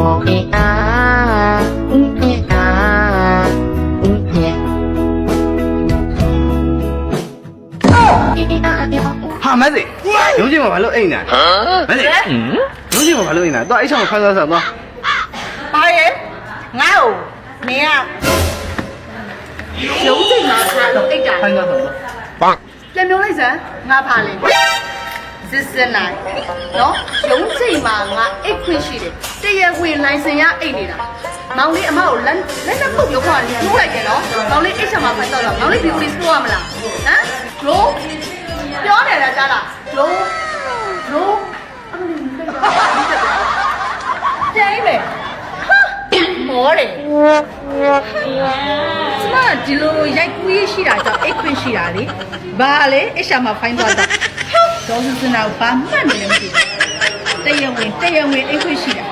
ngô hê a ung hê a ung hê ha má gì? Phải lỗi anh này má gì? Nếu ừ. như mà phải lỗi anh này tôi ấy xong rồi phan ra sợ tôi. Bay ấy ngao nè. Nếu như phải lỗi anh này ra sợ tôi. Làm đâu đấy giờ ngao phải lên စမ်းငါဖာလေစစ်စစ်နိုင်နော်ရုံးချိန်မှာငါအိတ်ခွင့်ရှိတယ်တရဝင်လိုင်စင်ရအိတ်နေတာမောင်လေးအမကိုလက်လက်နဲ့ပုတ်ပြောခွာနေထိုးလိုက်တယ်နော်မောင်လေးအိတ်ချက်မှာဖတ်တော့တော့မောင်လေးဘီကိုလေးစိုးရမလားဟမ်ရိုးပြောတယ်လားကြားလားရိုးရိုးအမလေးမိတ်ပါကျိုင်းမယ်မောတယ်ကျမဒီလိုရိုက်ကူးရရှိတာကြောင့်အိတ်ခွင့်ရှိတာလေဘာလဲအိတ်ရှာမှာဖိုင်းသွားတာ ဒေါ်စုစနာကိုဘာမှတ်နေလည်းမသိဘူးတရဝင်တရဝင်အိတ်ခွင့်ရှိတာ